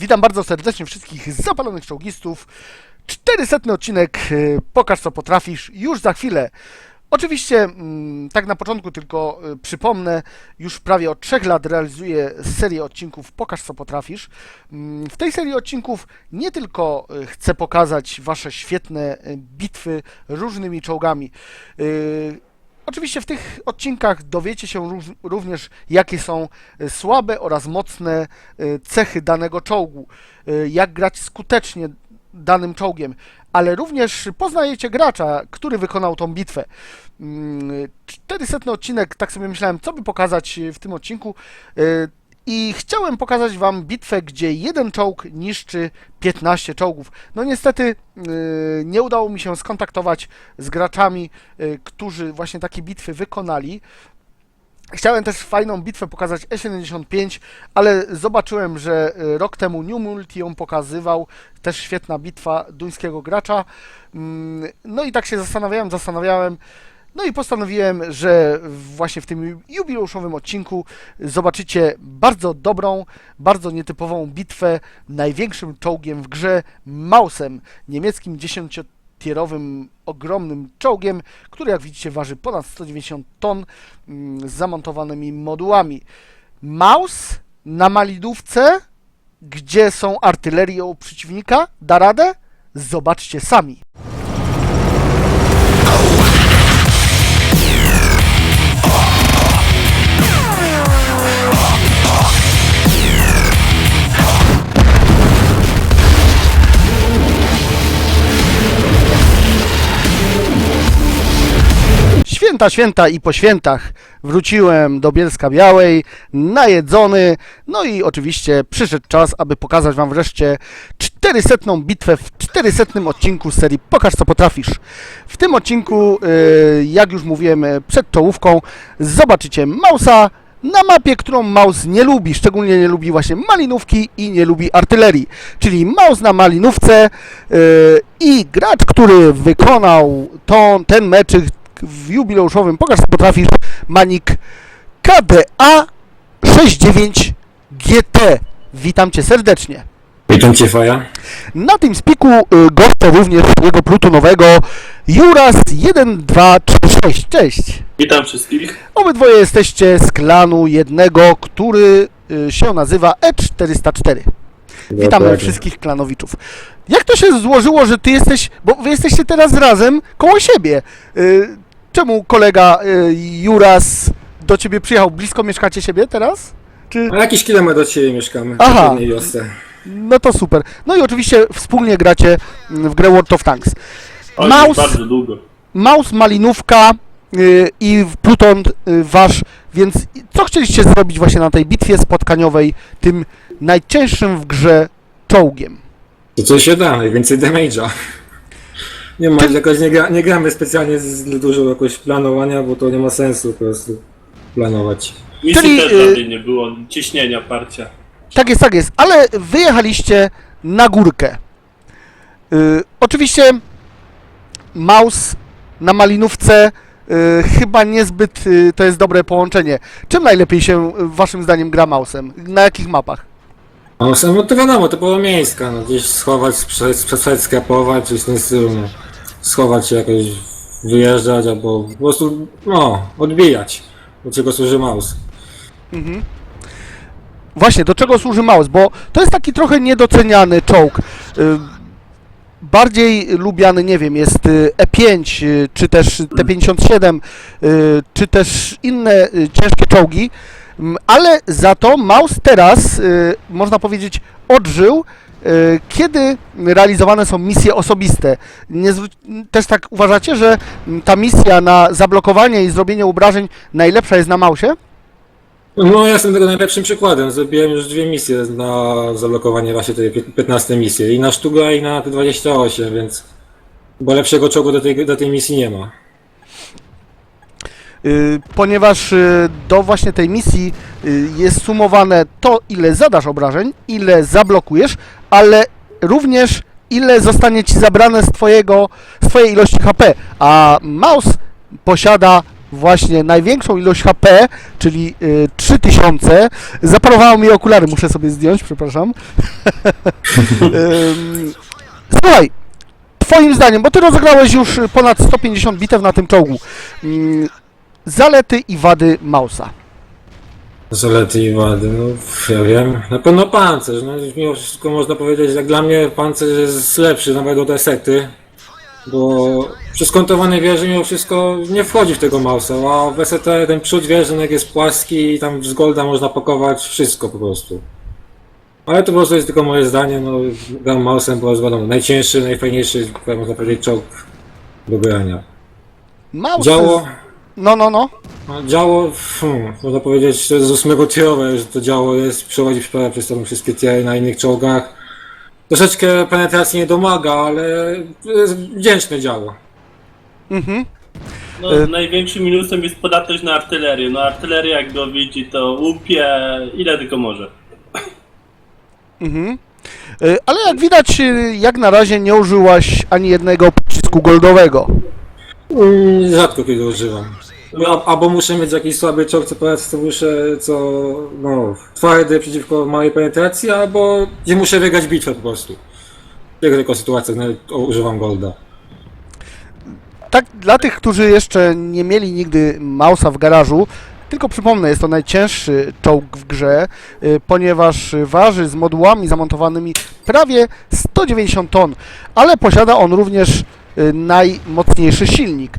Witam bardzo serdecznie wszystkich zapalonych czołgistów. 400 odcinek y, Pokaż co potrafisz już za chwilę. Oczywiście, mm, tak na początku tylko y, przypomnę, już prawie od 3 lat realizuję serię odcinków Pokaż co potrafisz. Mm, W tej serii odcinków nie tylko y, chcę pokazać Wasze świetne bitwy różnymi czołgami. Oczywiście w tych odcinkach dowiecie się również, jakie są y, słabe oraz mocne y, cechy danego czołgu, y, jak grać skutecznie danym czołgiem, ale również poznajecie gracza, który wykonał tą bitwę. Mm, 400 odcinek, tak sobie myślałem, co by pokazać w tym odcinku. I chciałem pokazać Wam bitwę, gdzie jeden czołg niszczy 15 czołgów. No niestety y, nie udało mi się skontaktować z graczami, y, którzy właśnie takie bitwy wykonali. Chciałem też fajną bitwę pokazać E75, ale zobaczyłem, że y, rok temu New Multi ją pokazywał. Też świetna bitwa duńskiego gracza. Mm, No i tak się zastanawiałem, zastanawiałem. No i postanowiłem, że właśnie w tym jubileuszowym odcinku zobaczycie bardzo dobrą, bardzo nietypową bitwę największym czołgiem w grze, Mausem, niemieckim 10-tierowym ogromnym czołgiem, który jak widzicie waży ponad 190 ton mm, z zamontowanymi modułami. Maus na malidówce, gdzie są artylerią przeciwnika, da radę? Zobaczcie sami. Święta, święta i po świętach wróciłem do Bielska Białej, najedzony, no i oczywiście przyszedł czas, aby pokazać Wam wreszcie 400 bitwę w 400 odcinku serii Pokaż co potrafisz. W tym odcinku, y, jak już mówiłem y, przed czołówką, zobaczycie Mausa na mapie, którą Maus nie lubi, szczególnie nie lubi właśnie malinówki i nie lubi artylerii. Czyli Maus na malinówce y, i gracz, który wykonał ten meczyk w jubileuszowym Pokaż co potrafisz, Manik KDA 69 GT. Witam Cię serdecznie. Witam Cię, Faja. Na tym spiku y, goszczę również jego plutonowego Juras 1236. Cześć! Witam wszystkich. Obydwoje jesteście z klanu jednego, który y, się nazywa E404. Witamy Dokładnie. wszystkich klanowiczów. Jak to się złożyło, że ty jesteś, bo wy jesteście teraz razem koło siebie. Czemu kolega y, Juras do ciebie przyjechał? Blisko mieszkacie siebie teraz? Czy... A jakiś kilometr od siebie mieszkamy. Aha. W jednej wiosce. No to super. No i oczywiście wspólnie gracie w grę World of Tanks. Oj, Maus, bardzo długo. Maus Malinówka y, i Pluton y, wasz, więc co chcieliście zrobić właśnie na tej bitwie spotkaniowej tym najcięższym w grze czołgiem? To co się da, najwięcej damage'a. Nie ma, jakoś nie, gra, nie gramy specjalnie z dużo jakoś planowania, bo to nie ma sensu po prostu planować. Misji Czyli, też y- nie było, ciśnienia, parcia. Tak jest, tak jest, ale wyjechaliście na górkę. Y, oczywiście Maus na Malinówce y, chyba niezbyt y, to jest dobre połączenie. Czym najlepiej się y, waszym zdaniem gra Mausem? Na jakich mapach? No, sam- no to wiadomo, to pola miejska, no, gdzieś schować, przed, przed skrapować, coś w tym stylu, no. Schować się jakoś, wyjeżdżać, albo po prostu, no, odbijać. Do czego służy mouse. Właśnie, do czego służy Maus? Bo to jest taki trochę niedoceniany czołg. Y, Bardziej lubiany, nie wiem, jest y, E5, y, czy też T57, y, czy też inne ciężkie czołgi, ale za to Maus teraz, można powiedzieć, odżył, kiedy realizowane są misje osobiste. Też tak uważacie, że ta misja na zablokowanie i zrobienie obrażeń najlepsza jest na Mausie? No ja jestem tego najlepszym przykładem. Zrobiłem już dwie misje na zablokowanie właśnie tej pię- 15 misji. I na Sztuga i na T28, więc bo lepszego czołgu do tej, do tej misji nie ma. Y, ponieważ y, do właśnie tej misji y, jest sumowane to, ile zadasz obrażeń, ile zablokujesz, ale również ile zostanie ci zabrane z, twojego, z twojej ilości HP, a mouse posiada właśnie największą ilość HP, czyli y, 3000. Zaparowało mi okulary, muszę sobie zdjąć, przepraszam. Słuchaj, twoim zdaniem, bo ty rozegrałeś już ponad 150 bitew na tym czołgu. Ym, Zalety i wady Mausa. Zalety i wady, no ja wiem. Na pewno pancerz, no mimo wszystko można powiedzieć, jak dla mnie pancerz jest lepszy nawet od Esety. Bo przy skontowanej wieży mimo wszystko nie wchodzi w tego mausa, a w ST ten przód wieży jak jest płaski i tam z golda można pakować wszystko po prostu. Ale to po prostu jest tylko moje zdanie, no gram mausem, jest wiadomo, najcięższy, najfajniejszy, tak można powiedzieć, czołg do grania. Maus. Działo, No, no, no. działo, hmm, można powiedzieć, jest z ósmego tierowe, że to działo jest, przechodzi przez, przez tam wszystkie tiery na innych czołgach. Troszeczkę penetracji nie domaga, ale jest wdzięczne działo. Mhm. No, Y- Największym minusem jest podatność na artylerię. No artyleria jak go widzi to łupie ile tylko może. Mhm. Y, Ale jak widać, y, jak na razie nie użyłaś ani jednego pocisku goldowego. Mm, Rzadko kiedy używam. No, albo muszę mieć jakiś słaby czołg, co powiedz, to muszę, co, no, twardy przeciwko małej penetracji, albo gdzie muszę wygrać bitwę po prostu. W tych tylko sytuacjach nawet używam golda. Tak, dla tych, którzy jeszcze nie mieli nigdy Mausa w garażu, tylko przypomnę, jest to najcięższy czołg w grze, y, ponieważ waży z modułami zamontowanymi prawie 190 ton, ale posiada on również y, najmocniejszy silnik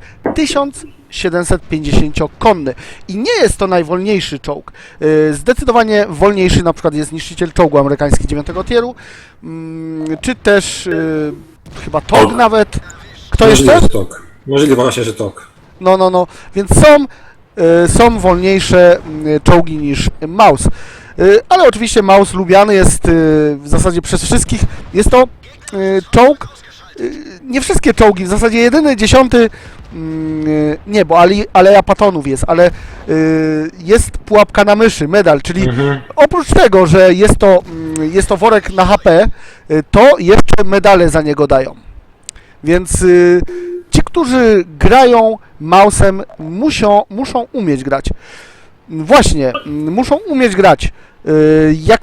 1750-konny i nie jest to najwolniejszy czołg. Y, Zdecydowanie wolniejszy na przykład jest niszczyciel czołgu amerykański 9 tieru, mm, czy też y, chyba TOG TOG. nawet. Kto Możliwe, jeszcze? że tok. Możliwe właśnie, że tok. No, no, no. Więc są, y, są wolniejsze czołgi niż Maus. Ale oczywiście Maus lubiany jest w zasadzie przez wszystkich. Jest to czołg, nie wszystkie czołgi, w zasadzie jedyny, dziesiąty, mm, y, nie, bo ale, aleja patonów jest, ale y, jest pułapka na myszy, medal, czyli Mhm. oprócz tego, że jest to, mm, jest to worek na HP, y, to jeszcze medale za niego dają. Więc y, ci, którzy grają mausem, muszą, muszą umieć grać. Właśnie, mm, muszą umieć grać. Y, Jak,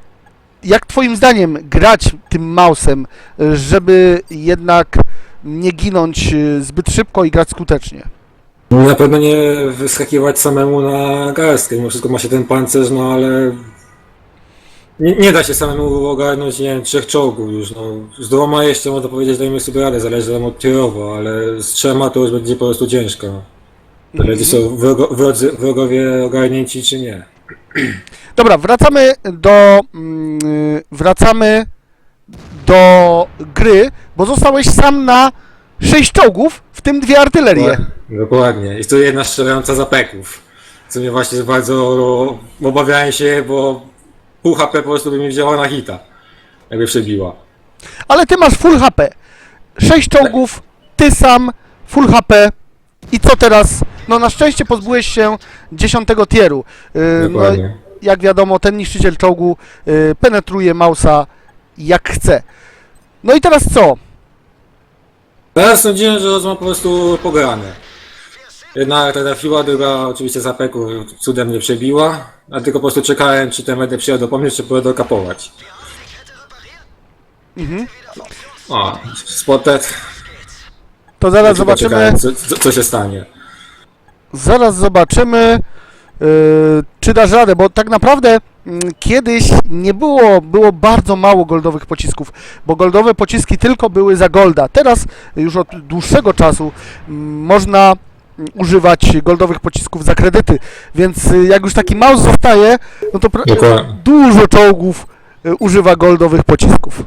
jak Twoim zdaniem grać tym mausem, żeby jednak nie ginąć y, zbyt szybko i grać skutecznie? Na pewno nie wyskakiwać samemu na garstkę, mimo wszystko ma się ten pancerz, no ale nie, nie da się samemu ogarnąć, nie wiem, trzech czołgów już, no. Z dwoma jeszcze można powiedzieć, dajmy sobie radę, zależy tam od tierowo, ale z trzema to już będzie po prostu ciężko. Zależy są wrogo, wrodzy, wrogowie ogarnięci czy nie. Dobra, wracamy do. mm, Wracamy do gry, bo zostałeś sam na 6 czołgów, w tym dwie artylerie. Dokładnie. Jest to jedna strzelająca z apeków. Co mnie właśnie bardzo obawiałem się, bo pół HP po prostu by mi wzięła na hita. Jakby przebiła. Ale ty masz full HP. 6 czołgów, ty sam, full HP. I co teraz? No na szczęście pozbyłeś się 10 tieru. Y, No, Dokładnie. jak wiadomo, ten niszczyciel czołgu y, penetruje Mausa jak chce. No i teraz co? Teraz sądziłem, że mam po prostu pograne. Jedna trafiła, druga oczywiście z apeku cudem nie przebiła, a tylko po prostu czekałem, czy ten będę przyjechał do pomóc, czy pójdę kapować. Mhm. O, spotted. To zaraz zobaczymy. czekałem, Co, co, co się stanie. Zaraz zobaczymy, yy, czy dasz radę, bo tak naprawdę mm, kiedyś nie było, było bardzo mało goldowych pocisków, bo goldowe pociski tylko były za golda. Teraz już od dłuższego czasu mm, można mm, używać goldowych pocisków za kredyty, więc y, jak już taki mouse zostaje, no to Dokładnie. dużo czołgów y, używa goldowych pocisków.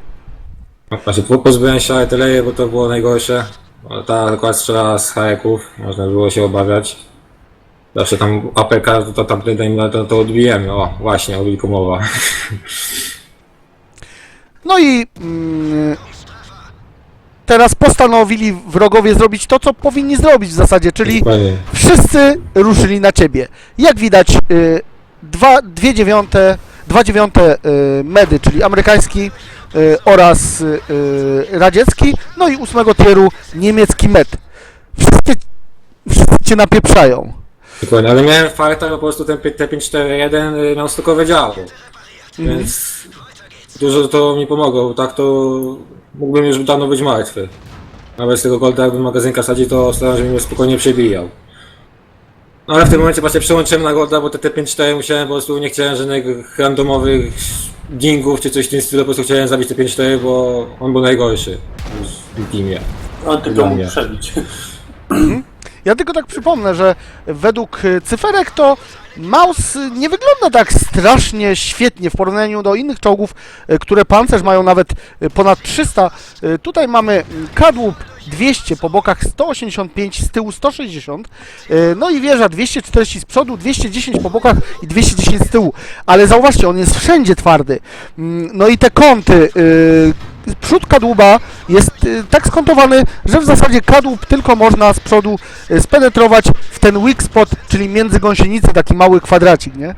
Znaczy, po- pozbyłem się artylerii, bo to było najgorsze. No, Ta akurat strzela z hajeków, można było się obawiać. Zawsze tam APK, to, to tam to, to, odbijemy. O, właśnie, o wilku mowa. No i mm, teraz postanowili wrogowie zrobić to, co powinni zrobić w zasadzie, czyli Dokładnie. wszyscy ruszyli na ciebie. Jak widać, y, dwa, dwie dziewiąte, dwa dziewiąte y, medy, czyli amerykański y, oraz y, y, radziecki, no i ósmego tieru niemiecki med. Wszyscy, wszyscy cię napieprzają. Dokładnie, ale miałem farta, bo po prostu ten T541 y, miał stokowe działo. Więc dużo to mi pomogło, bo tak to mógłbym już dawno być martwy. Nawet z tego golda jakbym magazynka sadził, to staram się mnie spokojnie przebijał. No ale w tym momencie właśnie przełączyłem na golda, bo te T54 musiałem po prostu, nie chciałem żadnych randomowych dingów czy coś w tym stylu, po prostu chciałem zabić T54, bo on był najgorszy w teamie. On tylko Dla mógł przebić. Ja tylko tak przypomnę, że według y, cyferek to Maus y, nie wygląda tak strasznie świetnie w porównaniu do innych czołgów, y, które pancerz mają nawet ponad 300. Y, Tutaj mamy kadłub 200 po bokach 185, z tyłu 160, y, no i wieża 240 z przodu, 210 po bokach i 210 z tyłu. Ale zauważcie, on jest wszędzie twardy. Mm, No i te kąty, przód kadłuba jest y, tak skontowany, że w zasadzie kadłub tylko można z przodu y, spenetrować w ten weak spot, czyli między gąsienicy, taki mały kwadracik, nie?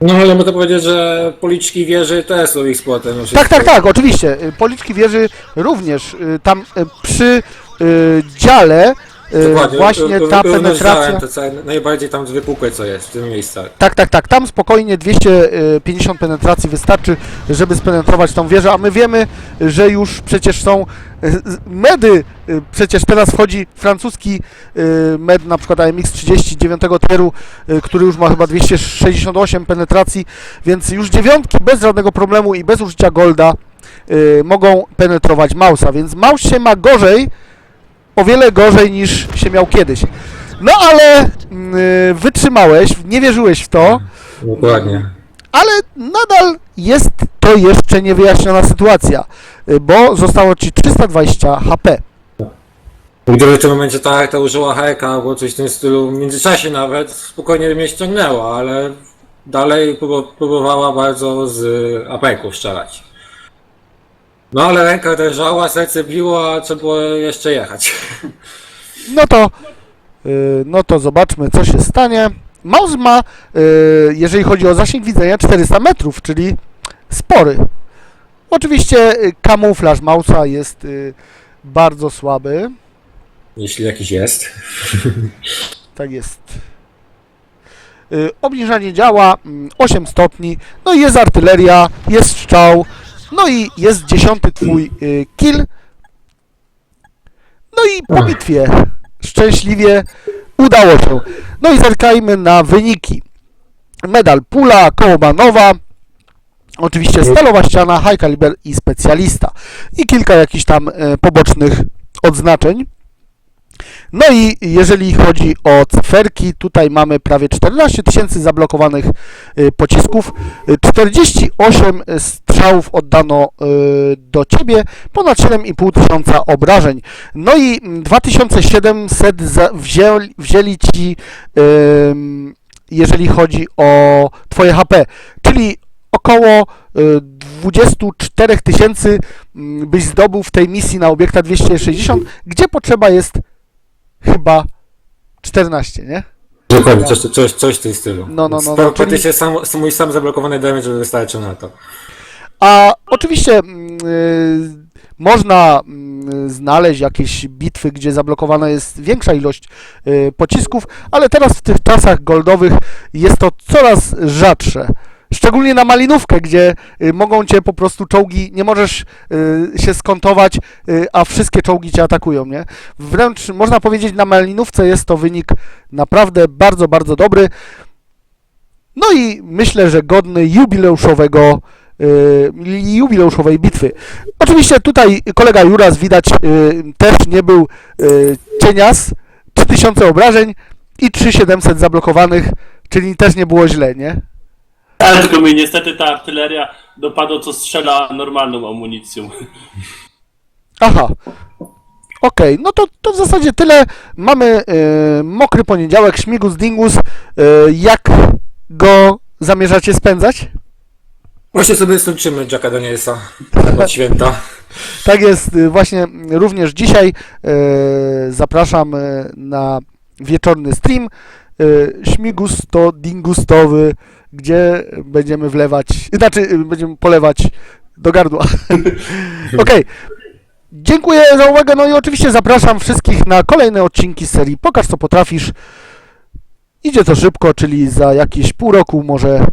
No ale mogę powiedzieć, że policzki wieży też są ich spotem. Tak, tak, tak, oczywiście. Y, Policzki wieży również tam przy dziale Dokładnie, właśnie ta penetracja. To całe, najbardziej tam wypukłe co jest w tym miejscu. Tak, tak, tak. Tam spokojnie 250 penetracji wystarczy, żeby spenetrować tą wieżę, a my wiemy, że już przecież są z- medy. e, Przecież teraz wchodzi francuski med, na przykład AMX 39 tieru, który już ma chyba 268 penetracji, więc już dziewiątki bez żadnego problemu i bez użycia golda mogą penetrować Mausa, więc Maus się ma gorzej, o wiele gorzej niż się miał kiedyś. No ale mm, y, wytrzymałeś, nie wierzyłeś w to, Dokładnie. ale nadal jest to jeszcze niewyjaśniona sytuacja, y, bo zostało ci 320 HP. Gdyby w tym momencie ta Arta użyła hajka albo coś w tym stylu, w międzyczasie nawet, spokojnie by mnie ściągnęła, ale dalej prób- próbowała bardzo z apeków strzelać. No ale ręka drżała, serce biło, a trzeba było jeszcze jechać. No to, y, no to zobaczmy, co się stanie. Maus ma, y, jeżeli chodzi o zasięg widzenia, 400 metrów, czyli spory. Oczywiście y, kamuflaż Mausa jest y, bardzo słaby. Jeśli jakiś jest. Tak jest. Y, obniżanie działa mm, 8 stopni, no i jest artyleria, jest strzał, no i jest dziesiąty twój y, kill. No i po bitwie szczęśliwie udało się. No i zerkajmy na wyniki. Medal Pula, Kołobanowa, oczywiście stalowa ściana, high caliber i specjalista. I kilka jakichś tam e, pobocznych odznaczeń. No i jeżeli chodzi o cyferki, tutaj mamy prawie 14 tysięcy zablokowanych y, pocisków, y, 48 strzałów oddano y, do Ciebie, ponad 7,5 tysiąca obrażeń. No i mm, 2700 za- wzięli, wzięli Ci, jeżeli chodzi o Twoje HP, czyli około y, 24 tysięcy mm, byś zdobył w tej misji na obiekta 260, gdzie potrzeba jest chyba 14, nie? Dokładnie, coś, coś, coś w tym stylu. No, no, no, no, czyli- Praktycznie sam, mój sam zablokowany damage wystarczy na to. A oczywiście mm, y, można mm, znaleźć jakieś bitwy, gdzie zablokowana jest większa ilość y, pocisków, ale teraz w tych czasach goldowych jest to coraz rzadsze. Szczególnie na malinówkę, gdzie y, mogą cię po prostu czołgi, nie możesz y, się skontować, y, a wszystkie czołgi cię atakują, nie? Wręcz można powiedzieć, na malinówce jest to wynik naprawdę bardzo, bardzo dobry. No i myślę, że godny jubileuszowego jubileuszowej bitwy. Oczywiście tutaj kolega Juras widać też nie był cienias, 3000 obrażeń i 3700 zablokowanych, czyli też nie było źle, nie? Ale tylko mi niestety ta artyleria dopadła, co strzela normalną amunicją. Aha. Okej, no to, to w zasadzie tyle. Mamy y, mokry poniedziałek, śmigus dingus. Y, jak go zamierzacie spędzać? Właśnie sobie skończymy Jacka Danielsa tak od święta. Tak jest, y, właśnie również dzisiaj y, zapraszam na wieczorny stream y, śmigus to dingustowy, gdzie będziemy wlewać, znaczy będziemy polewać do gardła. Okej. Dziękuję za uwagę, no i oczywiście zapraszam wszystkich na kolejne odcinki z serii Pokaż co potrafisz idzie to szybko, czyli za jakieś pół roku może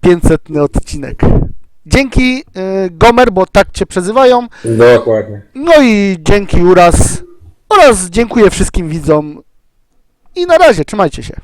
500 odcinek. Dzięki y, Gomer, bo tak cię przezywają. Dokładnie. No i dzięki Uraz oraz dziękuję wszystkim widzom. I na razie, trzymajcie się.